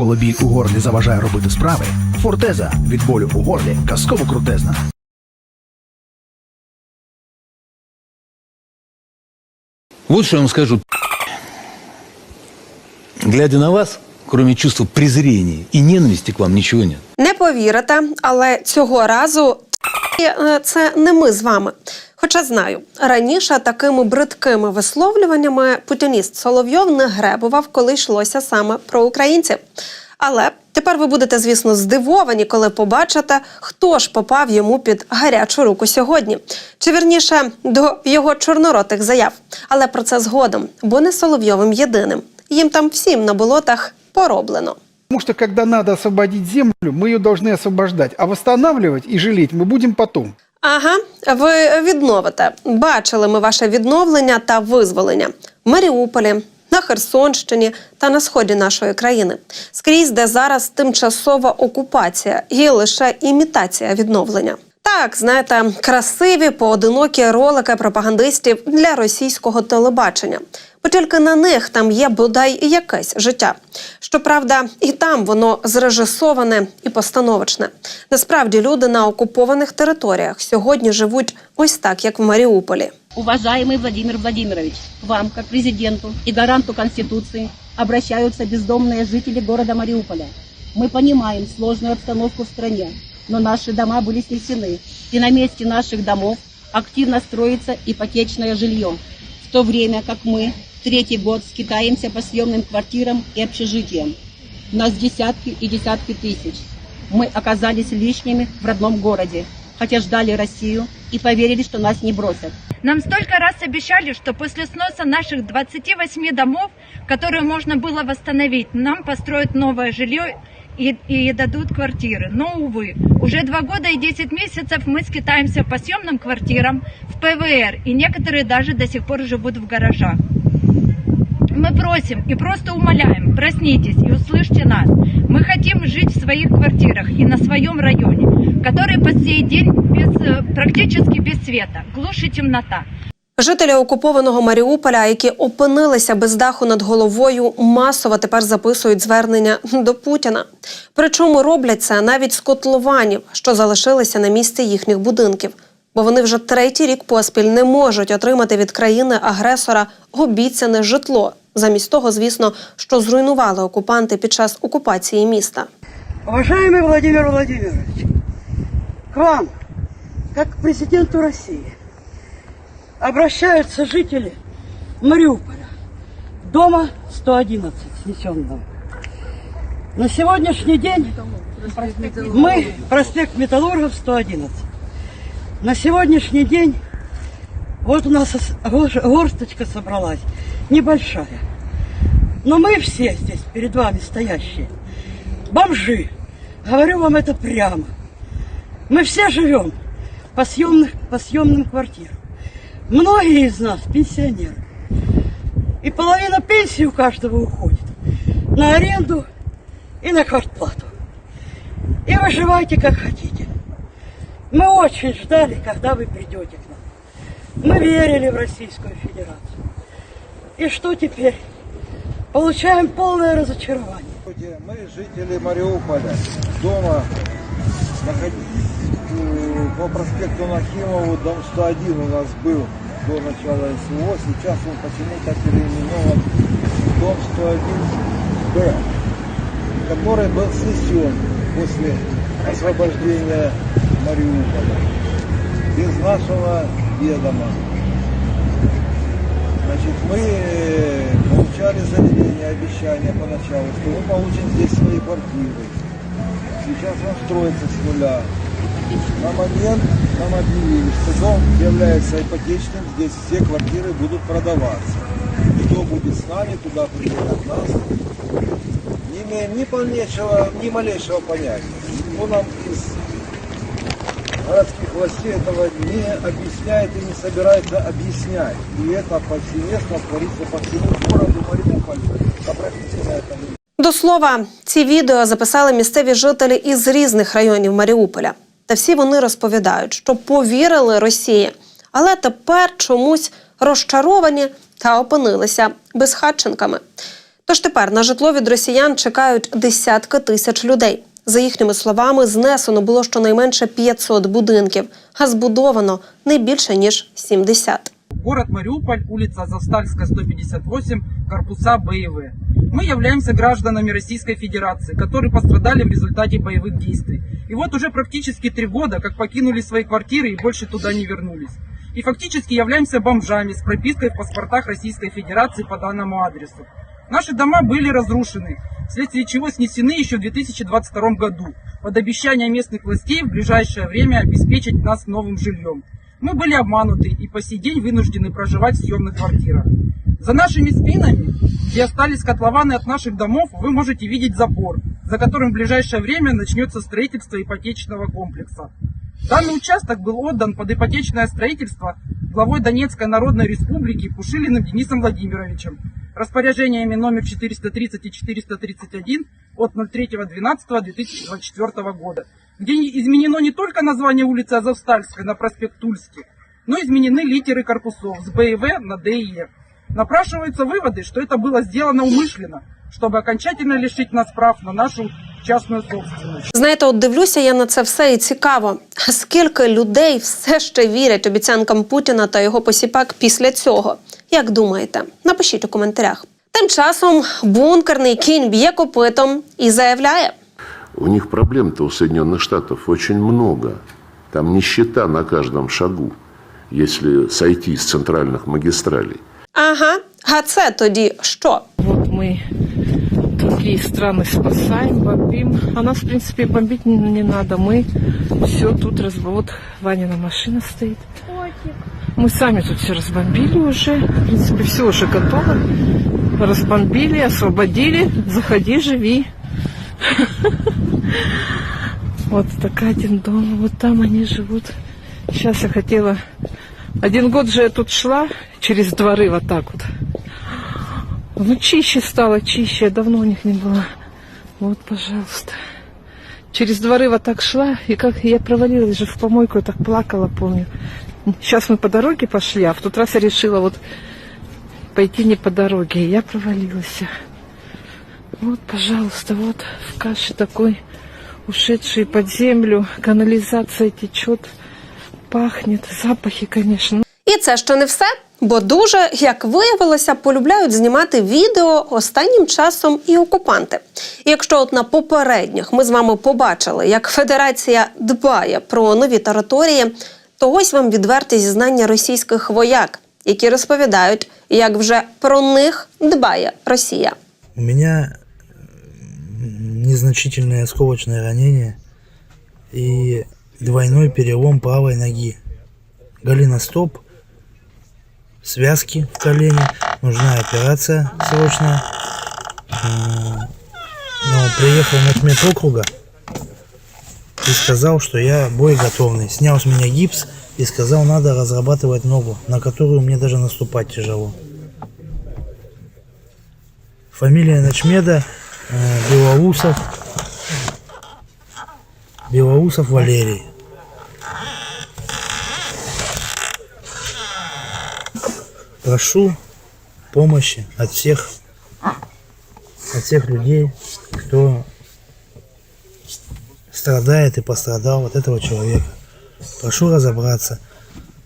Коли біль у горлі заважає робити справи, фортеза від болю у горлі казково крутезна. Вот что я вам скажу. Глядя на вас, кроме чувства презрения и ненависти к вам, ничего нет. Не повірите, але цього разу е, це не ми з вами. Хоча знаю, раніше такими бридкими висловлюваннями путініст Соловйов не гребував, коли йшлося саме про українців. Але тепер ви будете, звісно, здивовані, коли побачите, хто ж попав йому під гарячу руку сьогодні. Чи вірніше до його чорноротих заяв. Але про це згодом, бо не Соловйовим єдиним. Їм там всім на болотах пороблено. Потому что когда надо освободить землю, мы ее должны освобождать, а восстанавливать и жалеть мы будем потом. Ага, ви відновите. Бачили ми ваше відновлення та визволення в Маріуполі, на Херсонщині та на сході нашої країни. Скрізь, де зараз тимчасова окупація, є лише імітація відновлення. Так, знаєте, красиві поодинокі ролики пропагандистів для російського телебачення. Бо тільки на них там є бодай якесь життя. Щоправда, і там воно зрежисоване і постановочне. Насправді люди на окупованих територіях сьогодні живуть ось так, як в Маріуполі. Уважаемый Владимир Владимирович, к вам, как президенту и гаранту Конституции, обращаются бездомные жители города Мариуполя. Мы понимаем сложную обстановку в стране, но наши дома были снесены, и на месте наших домов активно строится ипотечное жилье, в то время как мы третий год скитаемся по съемным квартирам и общежитиям. Нас десятки и десятки тысяч. Мы оказались лишними в родном городе, хотя ждали Россию и поверили, что нас не бросят. Нам столько раз обещали, что после сноса наших 28 домов, которые можно было восстановить, нам построят новое жилье и, и дадут квартиры. Но, увы, уже два года и 10 месяцев мы скитаемся по съемным квартирам в ПВР, и некоторые даже до сих пор живут в гаражах. Мы просим и просто умоляем, проснитесь и услышьте нас. Мы хотим жить в своих квартирах и на своем районе, который по сей день без, э, практически без света, глушь и темнота. Жителі окупованого Маріуполя, які опинилися без даху над головою, масово тепер записують звернення до Путіна. Причому роблять це навіть з котлованів, що залишилися на місці їхніх будинків. Бо вони вже третій рік поспіль не можуть отримати від країни-агресора обіцяне житло, замість того, звісно, що зруйнували окупанти під час окупації міста. Уважаемый Владимир Владимирович, к вам, как к президенту России, обращаются жители Мариуполя, дома 111 снесенного. На сегодняшний день мы, проспект Металлургов 111, на сегодняшний день вот у нас горсточка собралась, небольшая. Но мы все здесь, перед вами стоящие, бомжи. Говорю вам это прямо. Мы все живем по, съемных, по съемным квартирам. Многие из нас пенсионеры. И половина пенсии у каждого уходит на аренду и на квартплату. И выживайте как хотите. Мы очень ждали, когда вы придете к нам. Мы верили в Российскую Федерацию. И что теперь? Получаем полное разочарование. Мы жители Мариуполя. Дома находились по проспекту Нахимову, дом 101 у нас был до начала СВО. Сейчас он почему-то переименован в дом 101Б, который был снесен после освобождения Мариуполя. Без нашего ведома. Значит, мы получали заявление, обещание поначалу, что мы получим здесь свои квартиры. Сейчас он строится с нуля. На момент нам объявили, что дом является ипотечным, здесь все квартиры будут продаваться. И кто будет с нами, туда приедет нас. Не имеем ни полнейшего, ни малейшего понятия. Никто нам из городских властей этого не объясняет и не собирается объяснять. И это повсеместно творится по всему городу Мариуполь. Обратите на это внимание. До слова, ці відео записали місцеві жителі із різних районів Маріуполя. Та всі вони розповідають, що повірили Росії, але тепер чомусь розчаровані та опинилися безхатченками. Тож тепер на житло від росіян чекають десятки тисяч людей. За їхніми словами, знесено було щонайменше 500 будинків, а збудовано не більше ніж 70. Город Мариуполь, улица Завстальская, 158, корпуса БИВ. Мы являемся гражданами Российской Федерации, которые пострадали в результате боевых действий. И вот уже практически три года, как покинули свои квартиры и больше туда не вернулись. И фактически являемся бомжами с пропиской в паспортах Российской Федерации по данному адресу. Наши дома были разрушены, вследствие чего снесены еще в 2022 году, под обещание местных властей в ближайшее время обеспечить нас новым жильем. Мы были обмануты и по сей день вынуждены проживать в съемных квартирах. За нашими спинами, где остались котлованы от наших домов, вы можете видеть забор, за которым в ближайшее время начнется строительство ипотечного комплекса. Данный участок был отдан под ипотечное строительство главой Донецкой Народной Республики Пушилиным Денисом Владимировичем распоряжениями номер 430 и 431 от 03.12.2024 года, где не- изменено не только название улицы Азовстальской на проспект Тульский, но изменены литеры корпусов с БИВ на ДИЕ. Напрашиваются выводы, что это было сделано умышленно, чтобы окончательно лишить нас прав на нашу частную собственность. Знаєте, от дивлюся я на це все і цікаво. А скільки людей все ще вірять обіцянкам Путіна та його посіпак після цього? Як думаєте? Напишіть у коментарях. Тим часом бункерний кінь б'є копитом і заявляє: У них проблем-то у Соединенных Штатов очень много. Там нищета на каждом шагу, если сойти с центральных магистралей. ага, а це тоді що? Вот мы другие страны спасаем, бомбим. А нас, в принципе, бомбить не, не надо. Мы все тут раз... Вот Ванина машина стоит. Мы сами тут все разбомбили уже. В принципе, все уже готово. Разбомбили, освободили. Заходи, живи. Вот такая один дом. Вот там они живут. Сейчас я хотела... Один год же я тут шла через дворы вот так вот. Ну, чище стало, чище. Я давно у них не была. Вот, пожалуйста. Через дворы вот так шла, и как я провалилась же в помойку, я так плакала, помню. Сейчас мы по дороге пошли, а в тот раз я решила вот пойти не по дороге, и я провалилась. Вот, пожалуйста, вот в каше такой, ушедший под землю, канализация течет, пахнет, запахи, конечно. І це ще не все. Бо дуже, як виявилося, полюбляють знімати відео останнім часом і окупанти. І якщо от на попередніх ми з вами побачили, як Федерація дбає про нові території, то ось вам відверті зізнання російських вояк, які розповідають, як вже про них дбає Росія. У меня м, незначительное осколочное ранение и двойной перелом правой ноги. Голеностоп, связки в колене, нужна операция срочная. Но приехал начмет округа и сказал, что я боеготовный. Снял с меня гипс и сказал, надо разрабатывать ногу, на которую мне даже наступать тяжело. Фамилия Ночмеда э, Белоусов. Белоусов Валерий. Прошу помощи от всех, от всех людей, кто страдает и пострадал от этого человека. Прошу разобраться.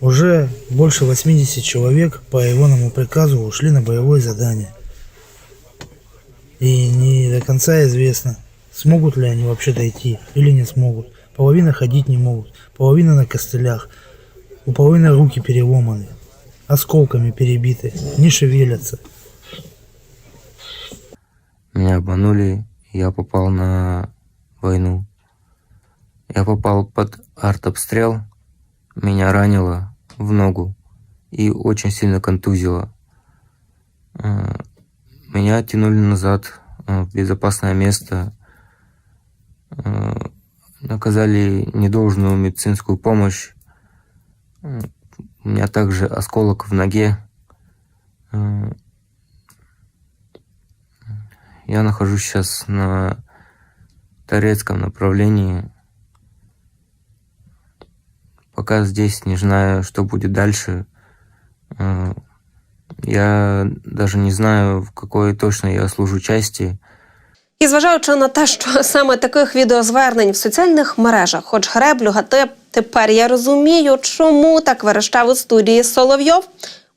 Уже больше 80 человек по егоному приказу ушли на боевое задание. И не до конца известно, смогут ли они вообще дойти или не смогут. Половина ходить не могут, половина на костылях, у половины руки переломаны, осколками перебиты, не шевелятся. Меня обманули, я попал на войну. Я попал под артобстрел, меня ранило в ногу и очень сильно контузило. Э, Меня тянули назад э, в безопасное место, оказали недолжную медицинскую помощь. Э, У меня также осколок в ноге. Э, Я нахожусь сейчас на Торецком направлении. Пока здесь не знаю, что будет дальше. Э, Я даже не знаю, в какой точно я служу части. І зважаючи на те, що саме таких відеозвернень в соціальних мережах, хоч греблю, гатип, тепер я розумію, чому так верещав у студії Соловйов.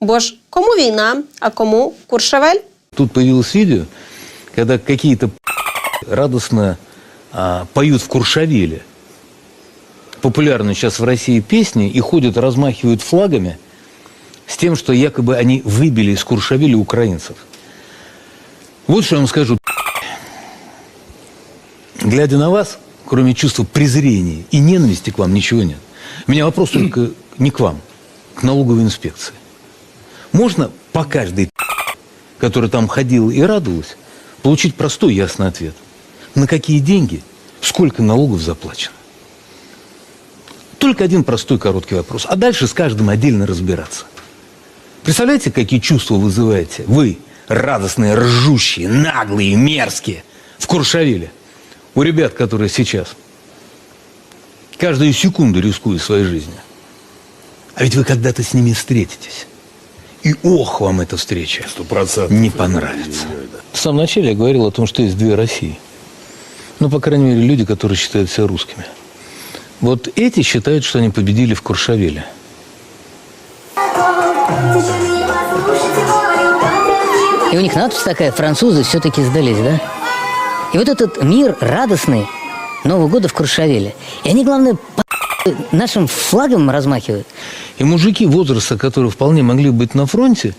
Бо ж кому війна, а кому Куршевель? Тут появилось видео, когда какие-то радостно а, поют в Куршавеле. Популярны сейчас в России песни и ходят, размахивают флагами с тем, что якобы они выбили из Куршавеля украинцев. Вот что я вам скажу. Глядя на вас, кроме чувства презрения и ненависти к вам, ничего нет. У меня вопрос только не к вам, к налоговой инспекции. Можно по каждой которая там ходила и радовалась, получить простой ясный ответ. На какие деньги, сколько налогов заплачено. Только один простой короткий вопрос. А дальше с каждым отдельно разбираться. Представляете, какие чувства вызываете вы, радостные, ржущие, наглые, мерзкие, в Куршавеле? У ребят, которые сейчас каждую секунду рискуют своей жизнью. А ведь вы когда-то с ними встретитесь. И ох, вам эта встреча не понравится. В самом начале я говорил о том, что есть две России. Ну, по крайней мере, люди, которые считают себя русскими. Вот эти считают, что они победили в Куршавеле. И у них надпись такая, французы все-таки сдались, да? И вот этот мир радостный Нового года в Куршавеле. И они, главное, по нашим флагом размахивают. И мужики возраста, которые вполне могли быть на фронте,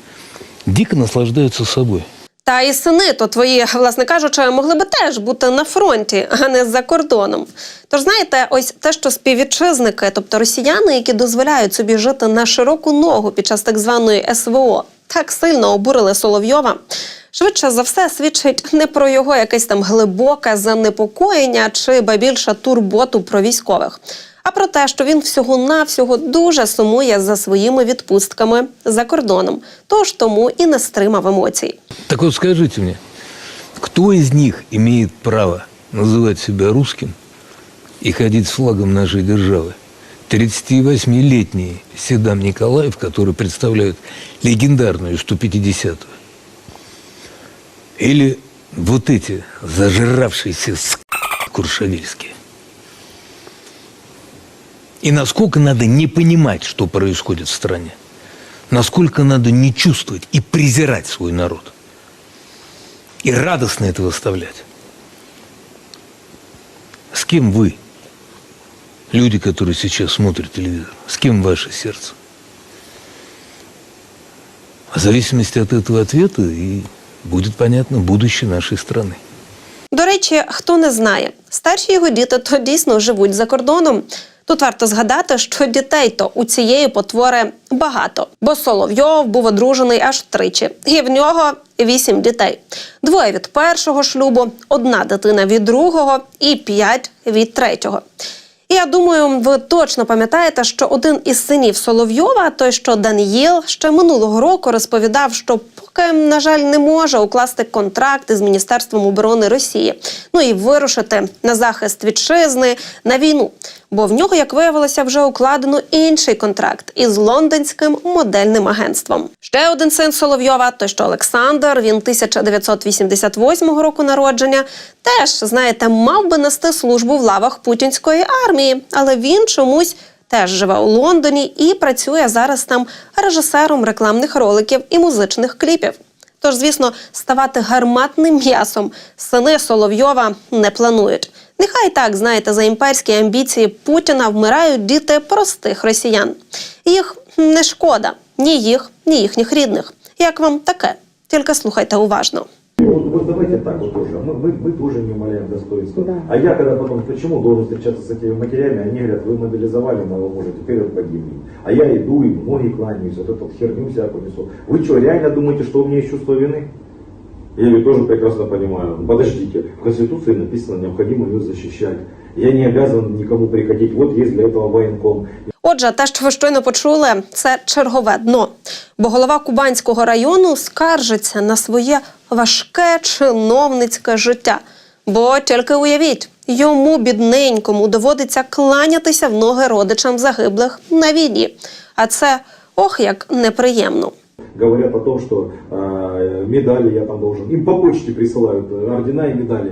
дико наслаждаются собой. Та і сини, то твої, власне кажучи, могли би теж бути на фронті, а не за кордоном. Тож знаєте, ось те, що співвітчизники, тобто росіяни, які дозволяють собі жити на широку ногу під час так званої СВО, так сильно обурили Соловйова. Швидше за все свідчить не про його якесь там глибоке занепокоєння чи ба більше турботу про військових, а про те, що він всього-навсього дуже сумує за своїми відпустками за кордоном, тож тому і не стримав емоцій. Так вот скажите мне, кто из них имеет право называть себя русским и ходить с флагом нашей державы? 38-летний Седам Николаев, который представляет легендарную 150-ю. Или вот эти зажиравшиеся ск... куршавельские. И насколько надо не понимать, что происходит в стране. Насколько надо не чувствовать и презирать свой народ. И радостно это выставлять. С кем вы, люди, которые сейчас смотрят телевизор, с кем ваше сердце? В зависимости от этого ответа и будет понятно будущее нашей страны. До речі, хто не знає, старші його діти то дійсно живуть за кордоном. Тут варто згадати, що дітей то у цієї потвори багато, бо Соловйов був одружений аж тричі, і в нього вісім дітей: двоє від першого шлюбу, одна дитина від другого і п'ять від третього. І я думаю, ви точно пам'ятаєте, що один із синів Соловйова, той що Даніїл, ще минулого року розповідав, що поки, на жаль, не може укласти контракт із Міністерством оборони Росії, ну і вирушити на захист вітчизни на війну. Бо в нього, як виявилося, вже укладено інший контракт із лондонським модельним агентством. Ще один син Соловйова, той що Олександр, він 1988 року народження, теж знаєте, мав би нести службу в лавах путінської армії, але він чомусь. Теж живе у Лондоні і працює зараз там режисером рекламних роликів і музичних кліпів. Тож, звісно, ставати гарматним м'ясом сини Соловйова не планують. Нехай так, знаєте, за імперські амбіції Путіна вмирають діти простих росіян. Їх не шкода ні їх, ні їхніх рідних. Як вам таке? Тільки слухайте уважно. Вот, вот давайте так тоже Мы, мы, мы тоже не умаляем достоинства. А я когда потом, почему должен встречаться с этими матерями, они говорят, вы мобилизовали моего мужа, теперь он погибнет. А я иду и ноги кланяюсь, вот эту вот херню всякую несу. Вы что, реально думаете, что у меня есть чувство вины? Я говорю, тоже прекрасно понимаю. Ну, Подождите, в Конституции написано, необходимо ее защищать. Я не обязан никому приходить. Вот есть для этого военком. Отже, те, що ви щойно почули, це чергове дно. Бо голова Кубанського району скаржиться на своє важке чиновницьке життя. Бо тільки уявіть, йому бідненькому доводиться кланятися в ноги родичам загиблих на війні. А це ох як неприємно. Говорят о том, что э, медали я там должен. Им по почте присылают э, ордена и медали.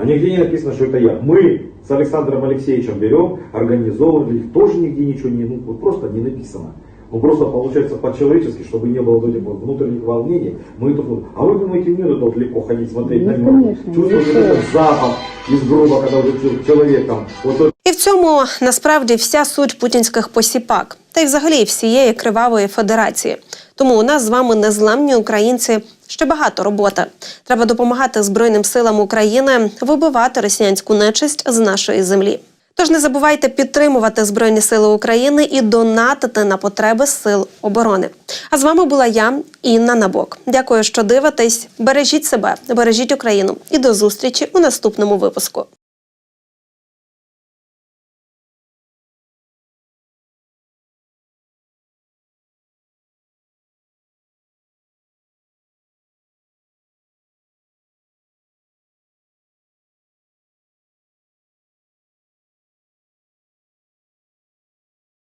А нигде не написано, что это я. Мы с Александром Алексеевичем берем, организовывали их. Тоже нигде ничего не, ну, вот просто не написано. Ну просто получается по-человечески, чтобы не было вот этих вот внутренних волнений. Мы тут, вот- а вы думаете, мне тут вот легко ходить, смотреть на него, чувствовать вот этот запах из гроба, когда уже чел- человек там, вот тот І в цьому насправді вся суть путінських посіпак, та й взагалі всієї кривавої федерації. Тому у нас з вами незламні українці. Ще багато роботи. Треба допомагати Збройним силам України вибивати росіянську нечисть з нашої землі. Тож не забувайте підтримувати Збройні Сили України і донатити на потреби сил оборони. А з вами була я, Інна Набок. Дякую, що дивитесь. Бережіть себе, бережіть Україну і до зустрічі у наступному випуску.